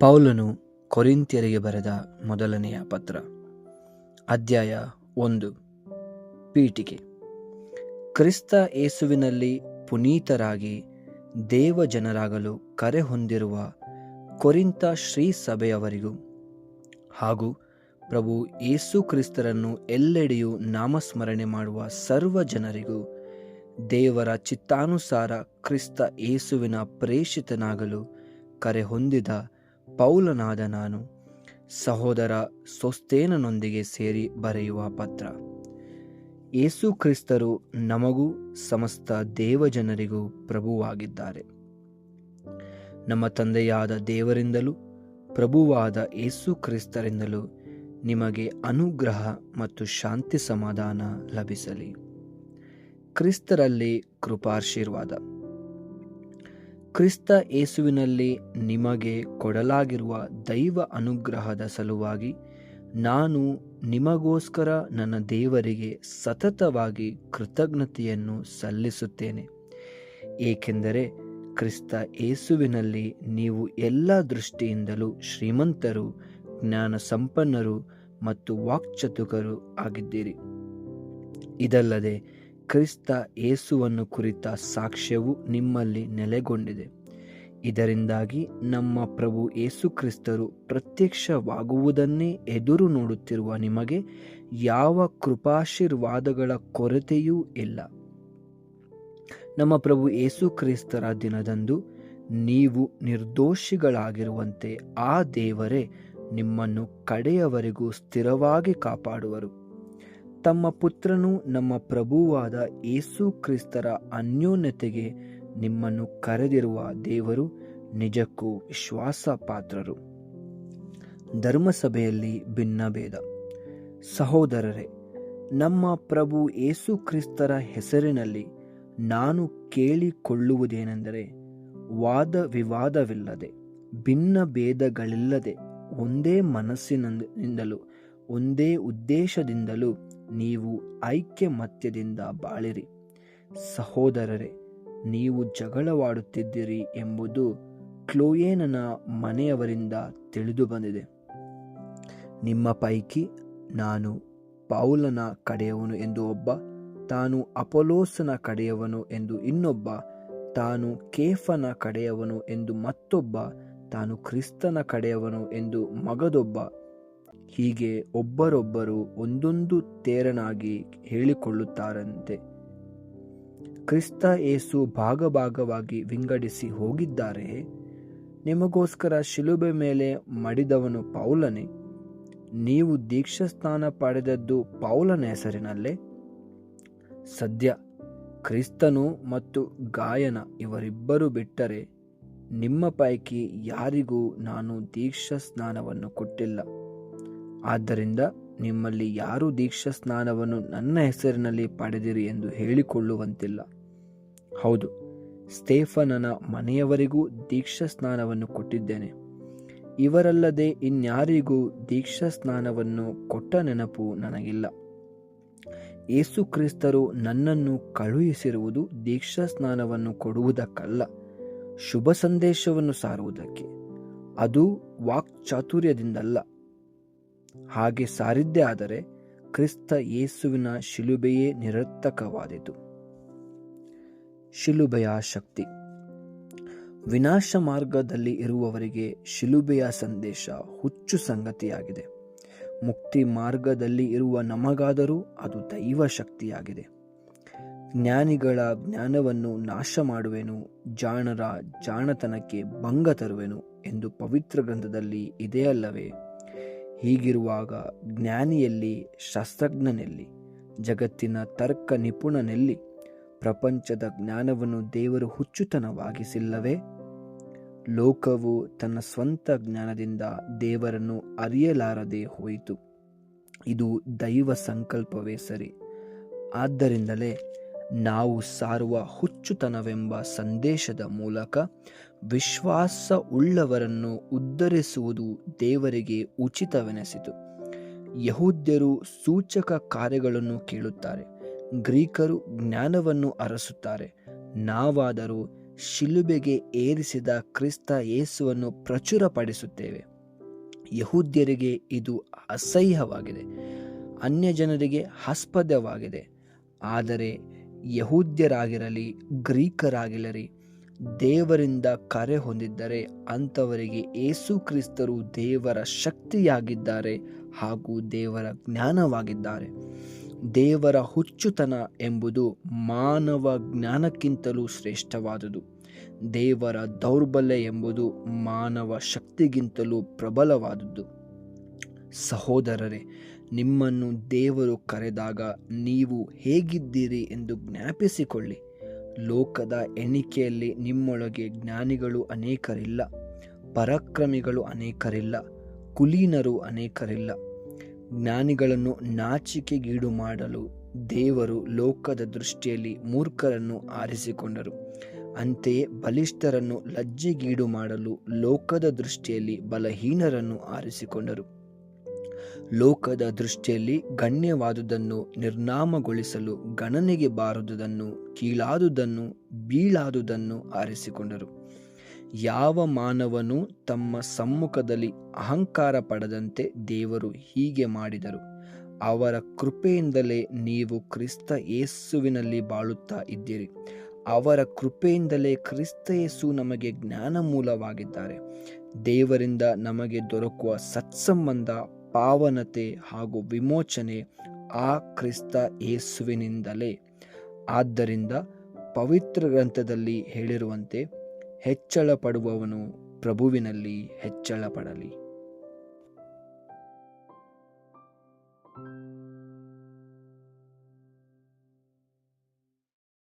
ಪೌಲನು ಕೊರಿಂತ್ಯರಿಗೆ ಬರೆದ ಮೊದಲನೆಯ ಪತ್ರ. ಅಧ್ಯಾಯ ಒಂದು. ಪೀಠಿಕೆ ಕ್ರಿಸ್ತ ಏಸುವಿನಲ್ಲಿ ಪುನೀತರಾಗಿ ದೇವ ಜನರಾಗಲು ಕರೆ ಹೊಂದಿರುವ ಕೊರಿಂತ ಶ್ರೀ ಸಭೆಯವರಿಗೂ ಹಾಗೂ ಪ್ರಭು ಯೇಸು ಕ್ರಿಸ್ತರನ್ನು ಎಲ್ಲೆಡೆಯೂ ನಾಮಸ್ಮರಣೆ ಮಾಡುವ ಸರ್ವ ಜನರಿಗೂ ದೇವರ ಚಿತ್ತಾನುಸಾರ ಕ್ರಿಸ್ತ ಏಸುವಿನ ಪ್ರೇಷಿತನಾಗಲು ಕರೆ ಹೊಂದಿದ ಪೌಲನಾದ ನಾನು ಸಹೋದರ ಸೊಸ್ತೇನನೊಂದಿಗೆ ಸೇರಿ ಬರೆಯುವ ಪತ್ರ. ಯೇಸು ಕ್ರಿಸ್ತರು ನಮಗೂ ಸಮಸ್ತ ದೇವಜನರಿಗೂ ಪ್ರಭುವಾಗಿದ್ದಾರೆ. ನಮ್ಮ ತಂದೆಯಾದ ದೇವರಿಂದಲೂ ಪ್ರಭುವಾದ ಯೇಸು ಕ್ರಿಸ್ತರಿಂದಲೂ ನಿಮಗೆ ಅನುಗ್ರಹ ಮತ್ತು ಶಾಂತಿ ಸಮಾಧಾನ ಲಭಿಸಲಿ. ಕ್ರಿಸ್ತರಲ್ಲಿ ಕೃಪಾಶೀರ್ವಾದ. ಕ್ರಿಸ್ತ ಯೇಸುವಿನಲ್ಲಿ ನಿಮಗೆ ಕೊಡಲಾಗಿರುವ ದೈವ ಅನುಗ್ರಹದ ಸಲುವಾಗಿ ನಾನು ನಿಮಗೋಸ್ಕರ ನನ್ನ ದೇವರಿಗೆ ಸತತವಾಗಿ ಕೃತಜ್ಞತೆಯನ್ನು ಸಲ್ಲಿಸುತ್ತೇನೆ. ಏಕೆಂದರೆ ಕ್ರಿಸ್ತ ಯೇಸುವಿನಲ್ಲಿ ನೀವು ಎಲ್ಲ ದೃಷ್ಟಿಯಿಂದಲೂ ಶ್ರೀಮಂತರು ಜ್ಞಾನ ಸಂಪನ್ನರು ಮತ್ತು ವಾಕ್ಚತುಕರು ಆಗಿದ್ದೀರಿ. ಇದಲ್ಲದೆ ಕ್ರಿಸ್ತ ಏಸುವನ್ನು ಕುರಿತ ಸಾಕ್ಷ್ಯವು ನಿಮ್ಮಲ್ಲಿ ನೆಲೆಗೊಂಡಿದೆ. ಇದರಿಂದಾಗಿ ನಮ್ಮ ಪ್ರಭು ಏಸು ಕ್ರಿಸ್ತರು ಪ್ರತ್ಯಕ್ಷವಾಗುವುದನ್ನೇ ಎದುರು ನೋಡುತ್ತಿರುವ ನಿಮಗೆ ಯಾವ ಕೃಪಾಶೀರ್ವಾದಗಳ ಕೊರತೆಯೂ ಇಲ್ಲ. ನಮ್ಮ ಪ್ರಭು ಏಸು ಕ್ರಿಸ್ತರ ದಿನದಂದು ನೀವು ನಿರ್ದೋಷಿಗಳಾಗಿರುವಂತೆ ಆ ದೇವರೇ ನಿಮ್ಮನ್ನು ಕಡೆಯವರೆಗೂ ಸ್ಥಿರವಾಗಿ ಕಾಪಾಡುವರು. ತಮ್ಮ ಪುತ್ರನು ನಮ್ಮ ಪ್ರಭುವಾದ ಯೇಸು ಕ್ರಿಸ್ತರ ಅನ್ಯೋನ್ಯತೆಗೆ ನಿಮ್ಮನ್ನು ಕರೆದಿರುವ ದೇವರು ನಿಜಕ್ಕೂ ವಿಶ್ವಾಸ ಪಾತ್ರರು ಧರ್ಮಸಭೆಯಲ್ಲಿ ಭಿನ್ನಭೇದ. ಸಹೋದರರೇ, ನಮ್ಮ ಪ್ರಭು ಯೇಸು ಕ್ರಿಸ್ತರ ಹೆಸರಿನಲ್ಲಿ ನಾನು ಕೇಳಿಕೊಳ್ಳುವುದೇನೆಂದರೆ ವಾದ ವಿವಾದವಿಲ್ಲದೆ ಭಿನ್ನ ಭೇದಗಳಿಲ್ಲದೆ ಒಂದೇ ಮನಸ್ಸಿನಿಂದಲೂ, ಒಂದೇ ಉದ್ದೇಶದಿಂದಲೂ ನೀವು ಐಕ್ಯಮತ್ಯದಿಂದ ಬಾಳಿರಿ. ಸಹೋದರರೇ, ನೀವು ಜಗಳವಾಡುತ್ತಿದ್ದೀರಿ ಎಂಬುದು ಕ್ಲೋಯೇನನ ಮನೆಯವರಿಂದ ತಿಳಿದು ಬಂದಿದೆ ನಿಮ್ಮ ಪೈಕಿ ನಾನು ಪೌಲನ ಕಡೆಯವನು ಎಂದು ಒಬ್ಬ, ತಾನು ಅಪೊಲೋಸನ ಕಡೆಯವನು ಎಂದು ಇನ್ನೊಬ್ಬ, ತಾನು ಕೇಫನ ಕಡೆಯವನು ಎಂದು ಮತ್ತೊಬ್ಬ, ತಾನು ಕ್ರಿಸ್ತನ ಕಡೆಯವನು ಎಂದು ಮಗದೊಬ್ಬ ಹೀಗೆ ಒಬ್ಬರೊಬ್ಬರು ಒಂದೊಂದು ತೇರನಾಗಿ ಹೇಳಿಕೊಳ್ಳುತ್ತಾರಂತೆ. ಕ್ರಿಸ್ತ ಯೇಸು ಭಾಗಭಾಗವಾಗಿ ವಿಂಗಡಿಸಿ ಹೋಗಿದ್ದಾರೆ. ನಿಮಗೋಸ್ಕರ ಶಿಲುಬೆ ಮೇಲೆ ಮಡಿದವನು ಪೌಲನೆ? ನೀವು ದೀಕ್ಷಾಸ್ನಾನ ಪಡೆದದ್ದು ಪೌಲನ ಹೆಸರಿನಲ್ಲೇ? ಸದ್ಯ ಕ್ರಿಸ್ತನು ಮತ್ತು ಗಾಯನ ಇವರಿಬ್ಬರು ಬಿಟ್ಟರೆ ನಿಮ್ಮ ಪೈಕಿ ಯಾರಿಗೂ ನಾನು ದೀಕ್ಷಾ ಸ್ನಾನವನ್ನು ಕೊಟ್ಟಿಲ್ಲ. ಆದ್ದರಿಂದ ನಿಮ್ಮಲ್ಲಿ ಯಾರು ದೀಕ್ಷಾ ಸ್ನಾನವನ್ನು ನನ್ನ ಹೆಸರಿನಲ್ಲಿ ಪಡೆದಿರಿ ಎಂದು ಹೇಳಿಕೊಳ್ಳುವಂತಿಲ್ಲ. ಹೌದು, ಸ್ಟೇಫನನ ಮನೆಯವರಿಗೂ ದೀಕ್ಷಾ ಸ್ನಾನವನ್ನು ಕೊಟ್ಟಿದ್ದೇನೆ. ಇವರಲ್ಲದೆ ಇನ್ಯಾರಿಗೂ ದೀಕ್ಷಾ ಸ್ನಾನವನ್ನು ಕೊಟ್ಟ ನೆನಪು ನನಗಿಲ್ಲ. ಏಸು ಕ್ರಿಸ್ತರು ನನ್ನನ್ನು ಕಳುಹಿಸಿರುವುದು ದೀಕ್ಷಾ ಸ್ನಾನವನ್ನು ಕೊಡುವುದಕ್ಕಲ್ಲ ಶುಭ ಸಂದೇಶವನ್ನು ಸಾರುವುದಕ್ಕೆ. ಅದು ವಾಕ್ಚಾತುರ್ಯದಿಂದಲ್ಲ. ಹಾಗೆ ಸಾರಿದ್ದೇ ಆದರೆ ಕ್ರಿಸ್ತ ಯೇಸುವಿನ ಶಿಲುಬೆಯೇ ನಿರರ್ಥಕವಾದಿತು. ಶಿಲುಬೆಯ ಶಕ್ತಿ. ವಿನಾಶ ಮಾರ್ಗದಲ್ಲಿ ಇರುವವರಿಗೆ ಶಿಲುಬೆಯ ಸಂದೇಶ ಹುಚ್ಚು ಸಂಗತಿಯಾಗಿದೆ. ಮುಕ್ತಿ ಮಾರ್ಗದಲ್ಲಿ ಇರುವ ನಮಗಾದರೂ ಅದು ದೈವ ಶಕ್ತಿಯಾಗಿದೆ. ಜ್ಞಾನಿಗಳ ಜ್ಞಾನವನ್ನು ನಾಶ ಮಾಡುವೆನು, ಜಾಣರ ಜಾಣತನಕ್ಕೆ ಭಂಗ ತರುವೆನು ಎಂದು ಪವಿತ್ರ ಗ್ರಂಥದಲ್ಲಿ ಇದೆಯಲ್ಲವೇ? ಹೀಗಿರುವಾಗ ಜ್ಞಾನಿಯಲ್ಲಿ, ಶಾಸ್ತ್ರಜ್ಞನಲ್ಲಿ, ಜಗತ್ತಿನ ತರ್ಕ ನಿಪುಣನೆಲ್ಲಿ ಪ್ರಪಂಚದ ಜ್ಞಾನವನ್ನು ದೇವರು ಹುಚ್ಚುತನವಾಗಿಸಿಲ್ಲವೇ ಲೋಕವು ತನ್ನ ಸ್ವಂತ ಜ್ಞಾನದಿಂದ ದೇವರನ್ನು ಅರಿಯಲಾರದೆ ಹೋಯಿತು. ಇದು ದೈವ ಸಂಕಲ್ಪವೇ ಸರಿ. ಆದ್ದರಿಂದಲೇ ನಾವು ಸಾರುವ ಹುಚ್ಚುತನವೆಂಬ ಸಂದೇಶದ ಮೂಲಕ ವಿಶ್ವಾಸ ಉಳ್ಳವರನ್ನು ಉದ್ಧರಿಸುವುದು ದೇವರಿಗೆ ಉಚಿತವೆನಿಸಿತು. ಯಹೂದ್ಯರು ಸೂಚಕ ಕಾರ್ಯಗಳನ್ನು ಕೇಳುತ್ತಾರೆ, ಗ್ರೀಕರು ಜ್ಞಾನವನ್ನು ಅರಸುತ್ತಾರೆ, ನಾವಾದರೂ ಶಿಲುಬೆಗೆ ಏರಿಸಿದ ಕ್ರಿಸ್ತ ಯೇಸುವನ್ನು ಪ್ರಚುರಪಡಿಸುತ್ತೇವೆ. ಯಹೂದ್ಯರಿಗೆ ಇದು ಅಸಹ್ಯವಾಗಿದೆ ಅನ್ಯ ಜನರಿಗೆ ಆಸ್ಪದವಾಗಿದೆ. ಆದರೆ ಯಹೂದ್ಯರಾಗಿರಲಿ, ಗ್ರೀಕರಾಗಿರಲಿ ದೇವರಿಂದ ಕರೆ ಹೊಂದಿದ್ದರೆ ಅಂಥವರಿಗೆ ಏಸು ಕ್ರಿಸ್ತರು ದೇವರ ಶಕ್ತಿಯಾಗಿದ್ದಾರೆ ಹಾಗೂ ದೇವರ ಜ್ಞಾನವಾಗಿದ್ದಾರೆ. ದೇವರ ಹುಚ್ಚುತನ ಎಂಬುದು ಮಾನವ ಜ್ಞಾನಕ್ಕಿಂತಲೂ ಶ್ರೇಷ್ಠವಾದುದು. ದೇವರ ದೌರ್ಬಲ್ಯ ಎಂಬುದು ಮಾನವ ಶಕ್ತಿಗಿಂತಲೂ ಪ್ರಬಲವಾದುದು. ಸಹೋದರರೇ, ನಿಮ್ಮನ್ನು ದೇವರು ಕರೆದಾಗ ನೀವು ಹೇಗಿದ್ದೀರಿ ಎಂದು ಜ್ಞಾಪಿಸಿಕೊಳ್ಳಿ. ಲೋಕದ ಎಣಿಕೆಯಲ್ಲಿ ನಿಮ್ಮೊಳಗೆ ಜ್ಞಾನಿಗಳು ಅನೇಕರಿಲ್ಲ, ಪರಾಕ್ರಮಿಗಳು ಅನೇಕರಿಲ್ಲ, ಕುಲೀನರು ಅನೇಕರಿಲ್ಲ. ಜ್ಞಾನಿಗಳನ್ನು ನಾಚಿಕೆಗೀಡು ಮಾಡಲು ದೇವರು ಲೋಕದ ದೃಷ್ಟಿಯಲ್ಲಿ ಮೂರ್ಖರನ್ನು ಆರಿಸಿಕೊಂಡರು. ಅಂತೆಯೇ ಬಲಿಷ್ಠರನ್ನು ಲಜ್ಜೆಗೀಡು ಮಾಡಲು ಲೋಕದ ದೃಷ್ಟಿಯಲ್ಲಿ ಬಲಹೀನರನ್ನು ಆರಿಸಿಕೊಂಡರು. ಲೋಕದ ದೃಷ್ಟಿಯಲ್ಲಿ ಗಣ್ಯವಾದುದನ್ನು ನಿರ್ನಾಮಗೊಳಿಸಲು ಗಣನೆಗೆ ಬಾರದುದನ್ನು, ಕೀಳಾದುದನ್ನು, ಬೀಳಾದುದನ್ನು ಆರಿಸಿಕೊಂಡರು. ಯಾವ ಮಾನವನು ತಮ್ಮ ಸಮ್ಮುಖದಲ್ಲಿ ಅಹಂಕಾರ ಪಡದಂತೆ ದೇವರು ಹೀಗೆ ಮಾಡಿದರು, ಅವರ ಕೃಪೆಯಿಂದಲೇ ನೀವು ಕ್ರಿಸ್ತ ಯೇಸುವಿನಲ್ಲಿ ಬಾಳುತ್ತಾ ಇದ್ದೀರಿ. ಅವರ ಕೃಪೆಯಿಂದಲೇ ಕ್ರಿಸ್ತ ಯೇಸು ನಮಗೆ ಜ್ಞಾನ ದೇವರಿಂದ ನಮಗೆ ದೊರಕುವ ಸತ್ಸಂಬಂಧ ಪಾವನತೆ ಹಾಗೂ ವಿಮೋಚನೆ ಆ ಕ್ರಿಸ್ತ ಯೇಸುವಿನಿಂದಲೇ. ಆದ್ದರಿಂದ ಪವಿತ್ರ ಗ್ರಂಥದಲ್ಲಿ ಹೇಳಿರುವಂತೆ ಹೆಚ್ಚಳ ಪಡುವವನು ಪ್ರಭುವಿನಲ್ಲಿ ಹೆಚ್ಚಳ ಪಡಲಿ